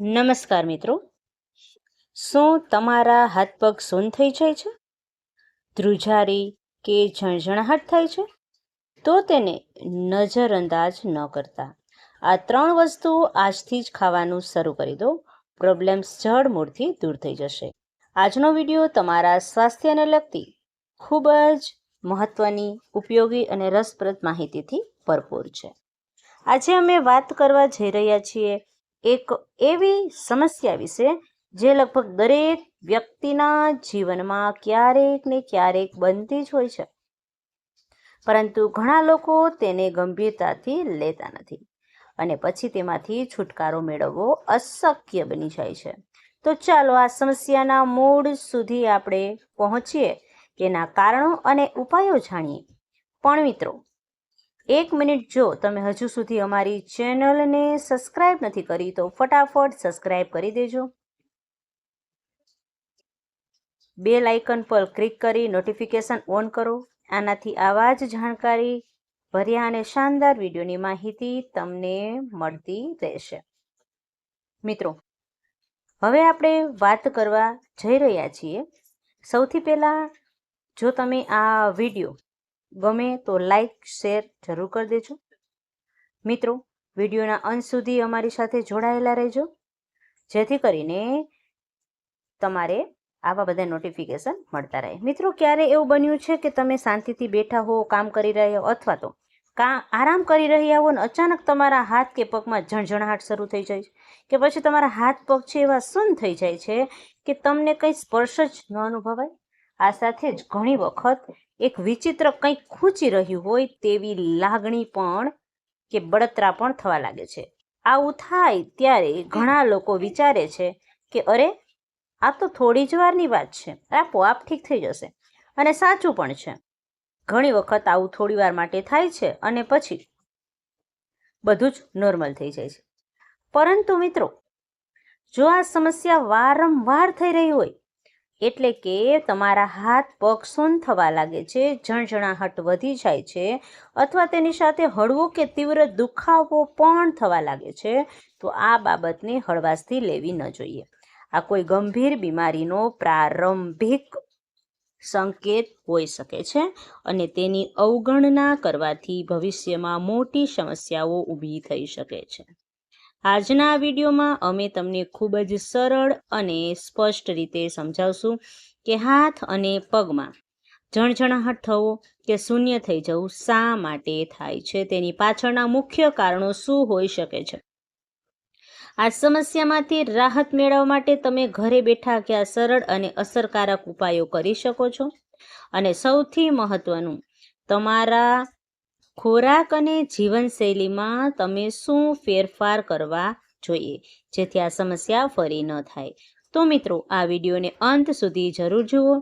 નમસ્કાર મિત્રો. શું તમારા હાથ પગ સૂન થઈ જાય છે? ધ્રુજારી કે ઝણઝણાહટ થાય છે? તો તેને નજરઅંદાજ ન કરતા. આ ત્રણ વસ્તુઓ આજથી જ ખાવાનું શરૂ કરી દો. પ્રોબ્લેમ્સ જળમૂળથી દૂર થઈ જશે. આજનો વીડિયો તમારા સ્વાસ્થ્યને લગતી ખૂબ જ મહત્ત્વની ઉપયોગી અને રસપ્રદ માહિતીથી ભરપૂર છે. આજે અમે વાત કરવા જઈ રહ્યા છીએ એક એવી સમસ્યા વિશે જે લગભગ દરેક વ્યક્તિના જીવનમાં ક્યારેક ને ક્યારેક બનતી જ હોય છે. પરંતુ ઘણા લોકો તેને ગંભીરતાથી લેતા નથી અને પછી તેમાંથી છુટકારો મેળવવો અશક્ય બની જાય છે. તો ચાલો આ સમસ્યાના મૂળ સુધી આપણે પહોંચીએ તેના કારણો અને ઉપાયો જાણીએ. પણ મિત્રો એક મિનિટ જો તમે હજુ સુધી અમારી ચેનલને સબસ્ક્રાઇબ નથી કરી, તો ફટાફટ સબસ્ક્રાઇબ કરી દેજો. બે લાઇકન પર ક્લિક કરી નોટિફિકેશન ઓન કરો. આનાથી આવા જ જાણકારી, ભર્યા અને શાનદાર વિડીયોની માહિતી તમને મળતી રહેશે. મિત્રો, હવે આપણે વાત કરવા જઈ રહ્યા છીએ. સૌથી પહેલાં જો તમે આ વીડિયો ગમે તો લાઈક શેર જરૂર કરી દેજો. મિત્રો, વિડીયોના અંત સુધી અમારી સાથે જોડાયેલા રહેજો. જેથી કરીને તમારે આવા બધા નોટિફિકેશન મળતા રહે. મિત્રો, ક્યારે એવું બન્યું છે કે તમે શાંતિથી બેઠા હો, કામ કરી રહ્યા હો અથવા તો કા આરામ કરી રહ્યા હો અને અચાનક તમારા હાથ કે પગમાં ઝણઝણાટ શરૂ થઈ જાય છે? કે પછી તમારા હાથ, પગ છે એવા સુન થઈ જાય છે કે તમને કંઈ સ્પર્શ જ ન અનુભવાય? આ સાથે જ ઘણી વખત એક વિચિત્ર કંઈક ખૂંચી રહ્યું હોય તેવી લાગણી પણ કે બળતરા પણ થવા લાગે છે. આવું થાય ત્યારે ઘણા લોકો વિચારે છે કે, અરે, આ તો થોડી જ વારની વાત છે. આપોઆપ ઠીક થઈ જશે. અને સાચું પણ છે. ઘણી વખત આવું થોડી વાર માટે થાય છે અને પછી બધું જ નોર્મલ થઈ જાય છે. પરંતુ મિત્રો, જો આ સમસ્યા વારંવાર થઈ રહી હોય એટલે કે તમારા હાથ પગ સૂન થવા લાગે છે ઝણઝણાહટ વધી જાય છે, અથવા તેની સાથે હળવો કે તીવ્ર દુખાવો પણ થવા લાગે છે, તો આ બાબતને હળવાશથી લેવી ન જોઈએ. આ કોઈ ગંભીર બીમારીનો પ્રારંભિક સંકેત હોઈ શકે છે અને તેની અવગણના કરવાથી ભવિષ્યમાં મોટી સમસ્યાઓ ઊભી થઈ શકે છે. આજના વિડીયોમાં અમે તમને ખૂબ જ સરળ અને સ્પષ્ટ રીતે સમજાવશું કે હાથ અને પગમાં જણઝણાહટ થવો કે શૂન્ય થઈ જવું શા માટે થાય છે, તેની પાછળના મુખ્ય કારણો શું હોઈ શકે છે. આ સમસ્યામાંથી રાહત મેળવવા માટે તમે ઘરે બેઠા કે આ સરળ અને અસરકારક ઉપાયો કરી શકો છો. અને સૌથી મહત્વનું, તમારા ખોરાક અને જીવનશૈલીમાં તમે શું ફેરફાર કરવા જોઈએ? જેથી આ સમસ્યા ફરી ન થાય. તો મિત્રો, આ વિડીયોને અંત સુધી જરૂર જુઓ.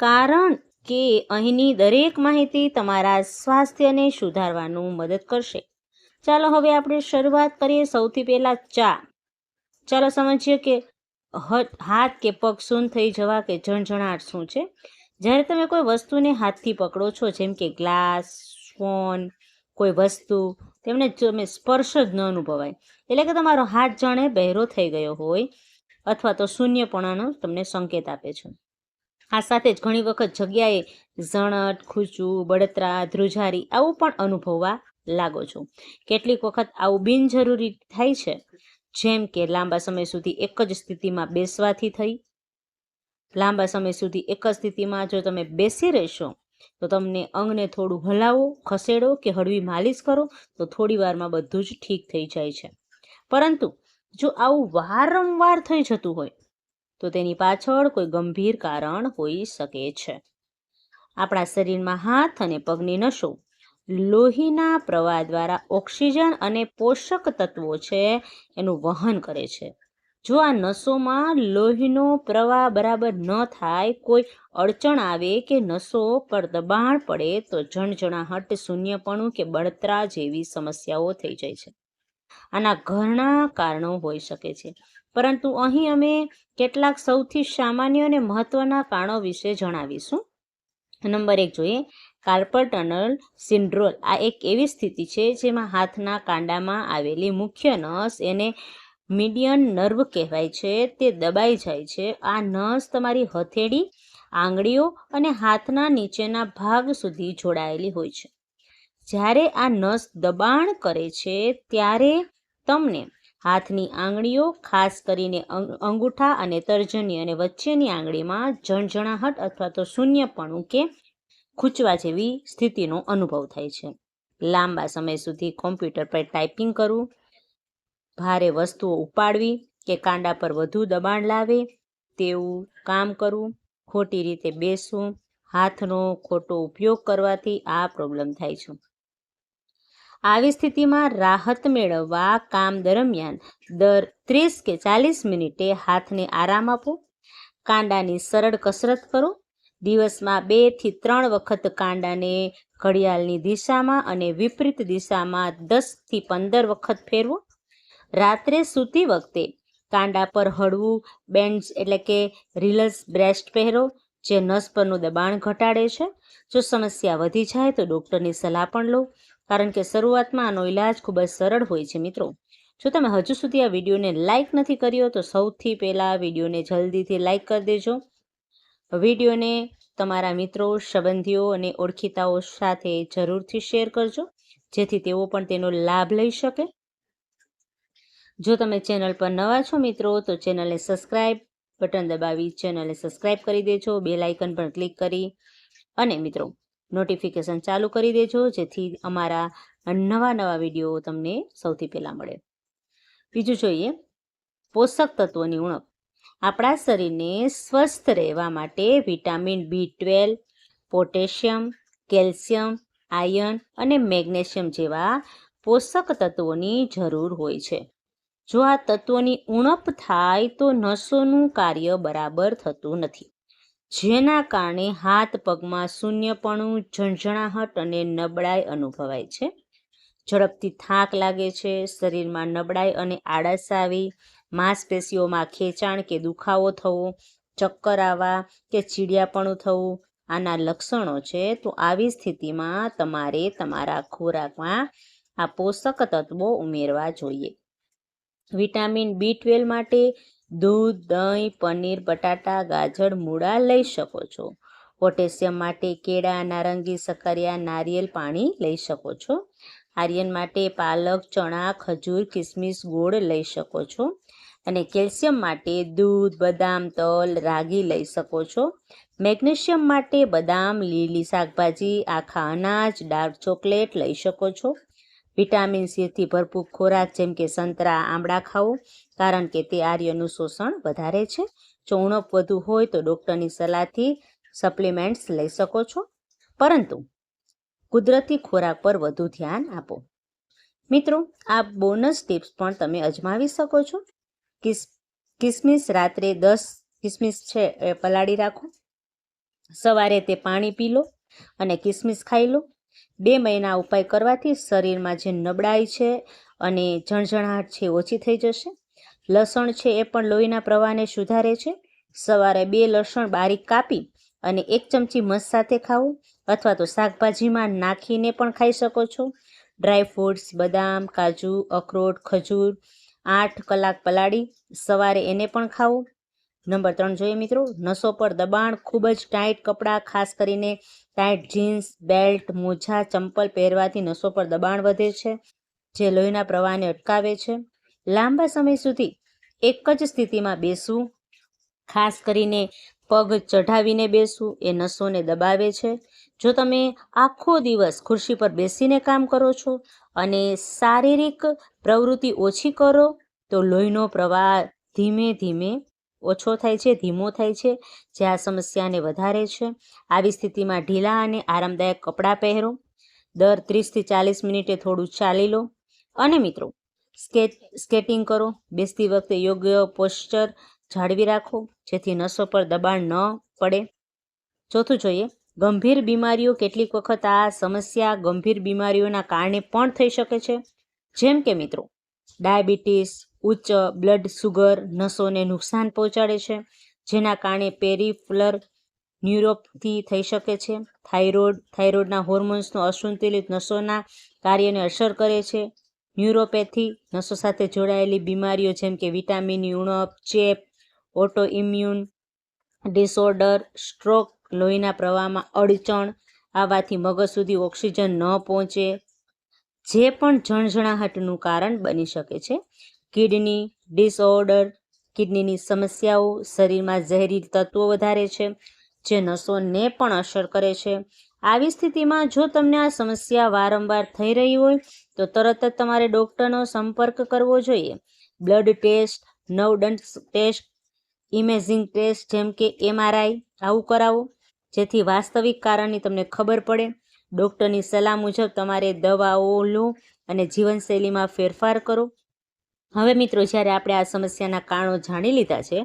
કારણ કે અહીંની દરેક માહિતી તમારા સ્વાસ્થ્યને સુધારવાનું મદદ કરશે. ચાલો હવે આપણે શરૂઆત કરીએ સૌથી પહેલાં ચા. ચાલો સમજીએ કે હાથ કે પગ સૂન થઈ જવા કે ઝણઝણાટ શું છે? જ્યારે તમે કોઈ વસ્તુને હાથથી પકડો છો, જેમ કે ગ્લાસ ફોન કોઈ વસ્તુ, તેમને તમે સ્પર્શ જ ન અનુભવાય. એટલે કે તમારો હાથ જાણે બહેરો થઈ ગયો હોય, અથવા તો શૂન્યપણાનો તમને સંકેત આપે છે. આ સાથે જ ઘણી વખત જગ્યાએ ઝણટ, ખૂચું, બળતરા, ધ્રુજારી આવું પણ અનુભવવા લાગો છો. કેટલીક વખત આવું બિનજરૂરી થાય છે, જેમ કે લાંબા સમય સુધી એક જ સ્થિતિમાં બેસવાથી થઈ. લાંબા સમય સુધી એક જ સ્થિતિમાં જો તમે બેસી રહેશો તો તમને અંગને થોડું હલાવો, ખસેડો કે હળવી માલિશ કરો, તો થોડી વારમાં બધું જ ઠીક થઈ જાય છે. પરંતુ જો આવું વારંવાર થઈ જતું હોય, તો તેની પાછળ કોઈ ગંભીર કારણ હોઈ શકે છે. આપણા શરીરમાં હાથ અને પગની નસો લોહીના પ્રવાહ દ્વારા ઓક્સિજન અને પોષક તત્વો છે, એનું વહન કરે છે. જો આ નસોમાં લોહીનો પ્રવાહ બરાબર ન થાય, કોઈ અડચણ આવે કે નસો પર દબાણ પડે, તો જણજણાહટ શૂન્યપણું કે બળતરા જેવી સમસ્યાઓ થઈ જાય છે. આના ઘણા કારણો હોઈ શકે છે. પરંતુ અહીં અમે કેટલાક સૌથી સામાન્ય અને મહત્વના કારણો વિશે જણાવીશું. નંબર એક જોઈએ, કાર્પલ સિન્ડ્રોલ આ એક એવી સ્થિતિ છે જેમાં હાથના કાંડામાં આવેલી મુખ્ય નસ એને મીડિયન નર્વ કહેવાય છે, તે દબાઈ જાય છે. આ નસ તમારી હથેળી, આંગળીઓ અને હાથના નીચેના ભાગ સુધી જોડાયેલી હોય છે. જ્યારે આ નસ દબાણ કરે છે, ત્યારે તમને હાથની આંગળીઓ, ખાસ કરીને અંગૂઠા અને તર્જની અને વચ્ચેની આંગળીમાં જણજણાહટ અથવા તો શૂન્યપણું કે ખૂંચવા જેવી સ્થિતિનો અનુભવ થાય છે. લાંબા સમય સુધી કોમ્પ્યુટર પર ટાઈપિંગ કરવું ભારે વસ્તુઓ ઉપાડવી કે કાંડા પર વધુ દબાણ લાવે તેવું કામ કરવું, ખોટી રીતે બેસવું, હાથનો ખોટો ઉપયોગ કરવાથી આ પ્રોબ્લેમ થાય છે. આવી સ્થિતિમાં રાહત મેળવવા કામ દરમિયાન દર ત્રીસ કે ચાલીસ મિનિટે હાથને આરામ આપો, કાંડાની સરળ કસરત કરો, દિવસમાં બેથી ત્રણ વખત કાંડાને ઘડિયાળની દિશામાં અને વિપરીત દિશામાં દસથી પંદર વખત ફેરવો રાત્રે સૂતી વખતે કાંડા પર હળવું બેન્ડ્સ એટલે કે રિલસ બ્રેસ્ટ પહેરો, જે નસ પરનું દબાણ ઘટાડે છે. જો સમસ્યા વધી જાય તો ડૉક્ટરની સલાહ પણ લો, કારણ કે શરૂઆતમાં આનો ઇલાજ ખૂબ જ સરળ હોય છે મિત્રો. જો તમે હજુ સુધી આ વિડીયોને લાઇક નથી કર્યો તો સૌથી પહેલાં વિડીયોને જલ્દીથી લાઇક કરી દેજો. વિડીયોને તમારા મિત્રો, સંબંધીઓ અને ઓળખીતાઓ સાથે જરૂરથી શેર કરજો, જેથી તેઓ પણ તેનો લાભ લઈ શકે. જો તમે ચેનલ પર નવા છો મિત્રો, તો ચેનલને સબસ્ક્રાઇબ બટન દબાવી, ચેનલને સબસ્ક્રાઈબ કરી દેજો, બેલ આઇકન પર ક્લિક કરી અને મિત્રો, નોટિફિકેશન ચાલુ કરી દેજો, જેથી અમારા નવા નવા વીડિયો તમને સૌથી પહેલાં મળે. બીજું જોઈએ, પોષક તત્વોની ઉણપ. આપણા શરીરને સ્વસ્થ રહેવા માટે vitamin B twelve, potassium, calcium, iron અને મેગ્નેશિયમ જેવા પોષક તત્વોની જરૂર હોય છે. જો આ તત્વોની ઉણપ થાય તો નસોનું કાર્ય બરાબર થતું નથી. જેના કારણે હાથ પગમાં શૂન્યપણું, ઝંઝણાહટ અને નબળાઈ અનુભવાય છે. ઝડપથી થાક લાગે છે, શરીરમાં નબળાઈ અને આળસ આવી, માંસપેશીઓમાં ખેંચાણ કે દુખાવો થવો, ચક્કર આવવા કે ચીડિયાપણું થવું આના લક્ષણો છે, તો આવી સ્થિતિમાં તમારે તમારા ખોરાકમાં આ પોષક તત્વો ઉમેરવા જોઈએ. વિટામિન બી ટ્વેલ્વ માટે દૂધ, દહીં, પનીર, બટાટા, ગાજર, મૂળા લઈ શકો છો. પોટેશિયમ માટે કેળા નારંગી સકરિયા નારિયેલ પાણી લઈ શકો છો. આર્યન માટે પાલક, ચણા, ખજૂર, કિસમિસ, ગોળ લઈ શકો છો. અને કેલ્શિયમ માટે દૂધ, બદામ, તલ, રાગી લઈ શકો છો. મેગ્નેશિયમ માટે બદામ, લીલી શાકભાજી, આખા અનાજ, ડાર્ક ચોકલેટ લઈ શકો છો. વિટામિન સીથી ભરપૂર ખોરાક જેમ કે સંતરા, આમળા ખાઓ, કારણ કે તે આર્યનું શોષણ વધારે છે. જો ઉણપ વધુ હોય તો ડૉક્ટરની સલાહથી સપ્લિમેન્ટ્સ લઈ શકો છો. પરંતુ કુદરતી ખોરાક પર વધુ ધ્યાન આપો. મિત્રો, આ બોનસ ટિપ્સ પણ તમે અજમાવી શકો છો. કિસ, કિસમિસ રાત્રે દસ કિસમિસ છે એ પલાળી રાખો. સવારે તે પાણી પી લો અને કિસમિસ ખાઈ લો. બે મહિના ઉપાય કરવાથી શરીરમાં જે નબળાઈ છે અને જણજણાટ છે ઓછી થઈ જશે. લસણ છે એ પણ લોહીના પ્રવાહને સુધારે છે. સવારે બે લસણ બારીક કાપી અને એક ચમચી મધ સાથે ખાવું અથવા તો શાકભાજીમાં નાખીને પણ ખાઈ શકો છો. ડ્રાય ફ્રૂટ્સ, બદામ, કાજુ, અખરોટ, ખજૂર, આઠ કલાક પલાળી સવારે એને પણ ખાવું. નંબર ત્રણ જોઈએ મિત્રો, નસો પર દબાણ ખૂબ જ ટાઈટ કપડાં, ખાસ કરીને ટાઈટ જીન્સ, બેલ્ટ, મોજા, ચંપલ પહેરવાથી નસો પર દબાણ વધે છે, જે લોહીના પ્રવાહને અટકાવે છે. લાંબા સમય સુધી એક જ સ્થિતિમાં બેસવું, ખાસ કરીને પગ ચઢાવીને બેસવું, એ નસોને દબાવે છે. જો તમે આખો દિવસ ખુરશી પર બેસીને કામ કરો છો અને શારીરિક પ્રવૃત્તિ ઓછી કરો, તો લોહીનો પ્રવાહ ધીમે ધીમે ઓછો થાય છે, ધીમો થાય છે, જે આ સમસ્યાને વધારે છે. આવી સ્થિતિમાં ઢીલા અને આરામદાયક કપડાં પહેરો. દર ત્રીસથી ચાલીસ મિનિટે થોડું ચાલી લો. અને મિત્રો, સ્કેટ, સ્કેટિંગ કરો. બેસતી વખતે યોગ્ય પોસ્ચર જાળવી રાખો, જેથી નસો પર દબાણ ન પડે. ચોથું જોઈએ, ગંભીર બીમારીઓ કેટલીક વખત આ સમસ્યા ગંભીર બીમારીઓના કારણે પણ થઈ શકે છે. જેમ કે મિત્રો, ડાયાબિટીસ ઉચ્ચ બ્લડ સુગર નસોને નુકસાન પહોંચાડે છે, જેના કારણે પેરીફ્લર ન્યુરોપથી થઈ શકે છે. થાઇરોઇડ થાઇરોઇડના હોર્મોન્સનો અસંતુલિત નસોના કાર્યને અસર કરે છે. ન્યુરોપેથી નસો સાથે જોડાયેલી બીમારીઓ જેમ કે વિટામિનની ઉણપ, ચેપ ઓટો ઇમ્યુન ડિસઓર્ડર સ્ટ્રોક લોહીના પ્રવાહમાં અડચણ આવવાથી મગજ સુધી ઓક્સિજન ન પહોંચે, જે પણ ઝણઝણાહટનું કારણ બની શકે છે. કિડની ડિસઓર્ડર, કિડનીની સમસ્યાઓ, શરીરમાં ઝેરી તત્વો વધારે છે, જે નસોને પણ અસર કરે છે. આવી સ્થિતિમાં જો તમને આ સમસ્યા વારંવાર થઈ રહી હોય, તો તરત જ તમારે ડૉક્ટરનો સંપર્ક કરવો જોઈએ. બ્લડ ટેસ્ટ નવદંડ ટેસ્ટ, ઇમેજિંગ ટેસ્ટ જેમ કે એમઆરઆઈ આવું કરાવો, જેથી વાસ્તવિક કારણની તમને ખબર પડે. ડૉક્ટરની સલાહ મુજબ તમારે દવાઓ લો અને જીવનશૈલીમાં ફેરફાર કરો. હવે મિત્રો, જ્યારે આપણે આ સમસ્યાના કારણો જાણી લીધા છે,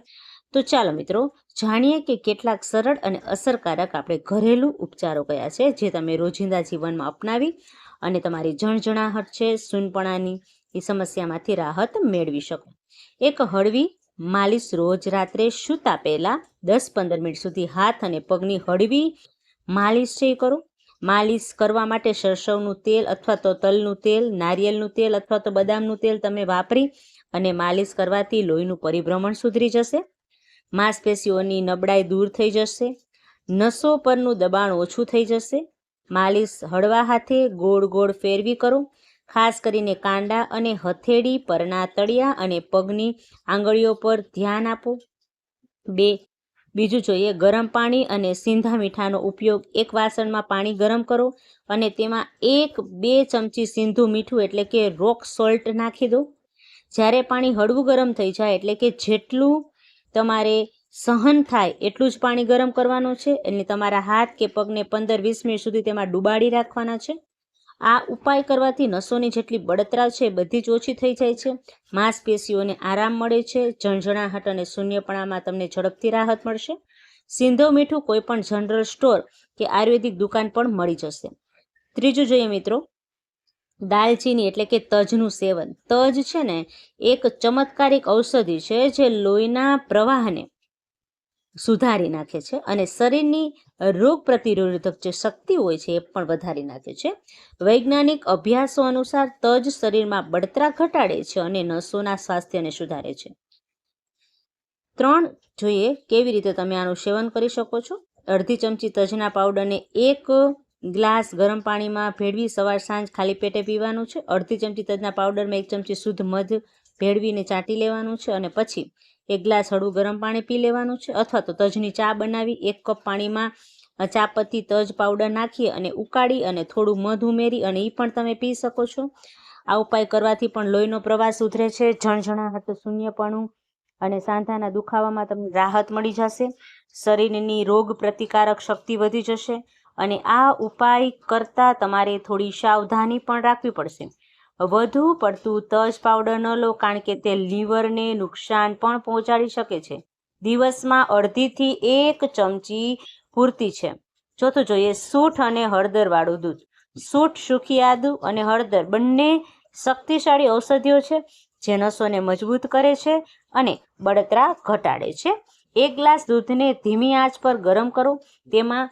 તો ચાલો મિત્રો, જાણીએ કે કેટલાક સરળ અને અસરકારક આપણે ઘરેલું ઉપચારો કયા છે, જે તમે રોજિંદા જીવનમાં અપનાવી અને તમારી જણજણાહટ છે, સૂનપણાની, એ સમસ્યામાંથી રાહત મેળવી શકો. એક હળવી, માલિશ રોજ રાત્રે સૂતા પહેલાં દસ પંદર મિનિટ સુધી હાથ અને પગની હળવી માલિશ છે એ કરો. માલિશ કરવા માટે સરસવનું તેલ અથવા તો તલનું તેલ, નારિયેળનું તેલ અથવા તો બદામનું તેલ તમે વાપરી અને માલિશ કરવાથી લોહીનું પરિભ્રમણ સુધરી જશે. માંસપેશીઓની નબળાઈ દૂર થઈ જશે. નસો પરનું દબાણ ઓછું થઈ જશે. માલિશ હળવા હાથે ગોળ ગોળ ફેરવી કરો. ખાસ કરીને કાંડા અને હથેળી, પરના તળિયા અને પગની આંગળીઓ પર ધ્યાન આપો. બે બીજું જોઈએ, ગરમ પાણી અને સિંધા મીઠાનો ઉપયોગ. એક વાસણમાં પાણી ગરમ કરો અને તેમાં એક બે ચમચી સીંધું મીઠું, એટલે કે રોક સોલ્ટ નાખી દો. જ્યારે પાણી હળવું ગરમ થઈ જાય, એટલે કે જેટલું તમારે સહન થાય, એટલું જ પાણી ગરમ કરવાનું છે. એટલે તમારા હાથ કે પગને પંદર વીસ મિનિટ સુધી તેમાં ડુબાડી રાખવાના છે. આ ઉપાય કરવાથી નસોની જેટલી બળતરા છે, બધી જ ઓછી થઈ જાય છે. માંસપેશીઓને આરામ મળે છે ઝણઝણાહટ અને શૂન્યપણામાં તમને ઝડપથી રાહત મળશે. સિંધો મીઠું કોઈ પણ જનરલ સ્ટોર કે આયુર્વેદિક દુકાન પણ મળી જશે. ત્રીજું જોઈએ મિત્રો, દાલચીની એટલે કે તજનું સેવન. તજ છે ને, એક ચમત્કારિક ઔષધિ છે જે લોહીના પ્રવાહને સુધારી નાખે છે અને શરીરની રોગ પ્રતિરોધક જે શક્તિ હોય છે એ પણ વધારી નાખે છે. વૈજ્ઞાનિક અભ્યાસો અનુસાર તજ શરીરમાં બળતરા ઘટાડે છે અને નસોના સ્વાસ્થ્યને સુધારે છે. ત્રણ, જોઈએ કેવી રીતે તમે આનું સેવન કરી શકો છો? અડધી ચમચી તજના પાવડરને એક ગ્લાસ ગરમ પાણીમાં ભેળવી સવાર સાંજ ખાલી પેટે પીવાનું છે. અડધી ચમચી તજના પાવડરમાં એક ચમચી શુદ્ધ મધ ભેળવીને ચાટી લેવાનું છે અને પછી એક ગ્લાસ હળવું ગરમ પાણી પી લેવાનું છે અથવા તો તજની ચા બનાવી, એક કપ પાણીમાં ચાપત્તી તજ પાવડર નાખી અને ઉકાળી અને થોડું મધ ઉમેરી અને એ પણ તમે પી શકો છો. આ ઉપાય કરવાથી પણ લોહીનો પ્રવાહ સુધરે છે જણજણાહટ શૂન્યપણું અને સાંધાના દુખાવામાં તમને રાહત મળી જશે. શરીરની રોગ પ્રતિકારક શક્તિ વધી જશે અને આ ઉપાય કરતાં તમારે થોડી સાવધાની પણ રાખવી પડશે. વધુ પડતું તજ પાવડર ન લો કારણ કે તે લીવરને નુકસાન પણ પહોંચાડી શકે છે. દિવસમાં અડધીથી એક ચમચી પૂરતી છે. ચોથું જોઈએ સૂંઠ અને હળદરવાળું દૂધ. સૂંઠ સુખી આદુ અને હળદર બંને શક્તિશાળી ઔષધિઓ છે, જે નસોને મજબૂત કરે છે અને બળતરા ઘટાડે છે. એક ગ્લાસ દૂધને ધીમી આંચ પર ગરમ કરો. તેમાં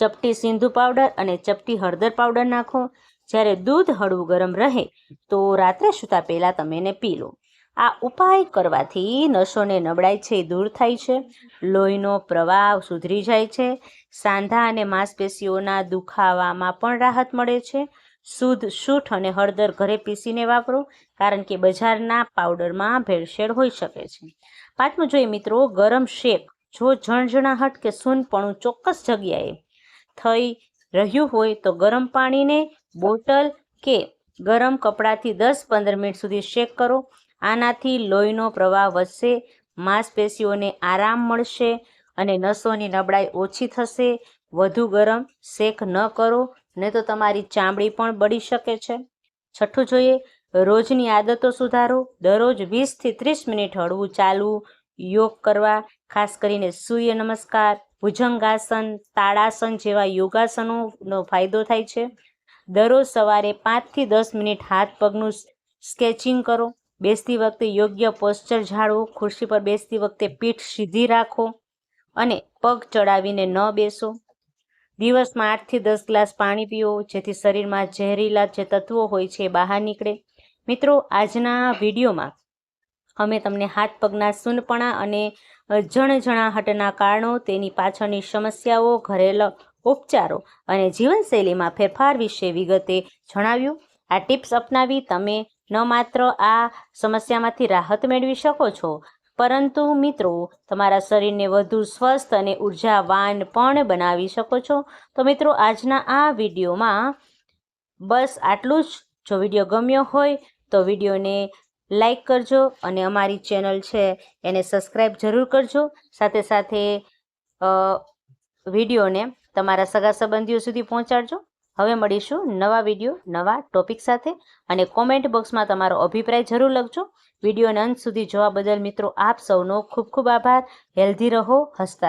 ચપટી સિંધુ પાવડર અને ચપટી હળદર પાવડર નાખો. જ્યારે દૂધ હળવું ગરમ રહે, તો રાત્રે સૂતા પહેલાં તમે એને પી લો. આ ઉપાય કરવાથી નસોને નબળાઈ છે એ દૂર થાય છે. લોહીનો પ્રવાહ સુધરી જાય છે. સાંધા અને માંસપેશીઓના દુખાવામાં પણ રાહત મળે છે. શુદ્ધ શૂઠ અને હળદર ઘરે પીસીને વાપરો, કારણ કે બજારના પાવડરમાં ભેળસેળ હોઈ શકે છે. પાંચમું જોઈએ મિત્રો, ગરમ શેક, જો ઝણઝણાહટ કે સૂનપણું ચોક્કસ જગ્યાએ થઈ રહ્યું હોય તો ગરમ પાણીને બોટલ કે ગરમ કપડાથી દસ પંદર મિનિટ સુધી શેક કરો. આનાથી લોહીનો પ્રવાહ વધશે, માંસપેશીઓને આરામ મળશે અને નસોની નબળાઈ ઓછી થશે. વધુ ગરમ શેક ન કરો નહીં તો તમારી ચામડી પણ બળી શકે છે. છઠ્ઠું જોઈએ, રોજની આદતો સુધારો. દરરોજ વીસથી ત્રીસ મિનિટ હળવું ચાલવું યોગ કરવા, ખાસ કરીને સૂર્ય નમસ્કાર, ભુજંગાસન, તાળાસન જેવા યોગાસનોનો ફાયદો થાય છે. દરરોજ સવારે પાંચથી દસ મિનિટ હાથ પગનું સ્કેચિંગ કરો. બેસતી વખતે યોગ્ય પોસ્ચર જાળવો. ખુરશી પર બેસતી વખતે પીઠ સીધી રાખો અને પગ ચડાવીને ન બેસો. દિવસમાં આઠથી દસ ગ્લાસ પાણી પીવો જેથી શરીરમાં ઝેરીલા જે તત્વો હોય છે બહાર નીકળે. મિત્રો, આજના વિડીયોમાં અમે તમને હાથ પગના સૂનપણા અને જણજણાહટના કારણો, તેની પાછળની સમસ્યાઓ, ઘરેલું ઉપચારો અને જીવનશૈલીમાં ફેરફાર વિશે વિગતે જણાવ્યું. આ ટિપ્સ અપનાવી તમે ન માત્ર આ સમસ્યામાંથી રાહત મેળવી શકો છો, પરંતુ મિત્રો, તમારા શરીરને વધુ સ્વસ્થ અને ઉર્જાવાન પણ બનાવી શકો છો. તો મિત્રો, આજના આ વિડીયોમાં બસ આટલું જ. જો વીડિયો ગમ્યો હોય તો વિડીયોને લાઈક કરજો અને અમારી ચેનલ છે એને સબસ્ક્રાઈબ જરૂર કરજો. સાથે સાથે વિડીયોને તમારા સગા સંબંધીઓ સુધી પહોંચાડજો. હવે મળીશું નવા વીડિયો, નવા ટોપિક સાથે અને કોમેન્ટ બોક્સમાં તમારો અભિપ્રાય જરૂર લખજો. વિડીયોને અંત સુધી જોવા બદલ મિત્રો આપ સૌનો ખૂબ ખૂબ આભાર. હેલ્ધી રહો, હસતા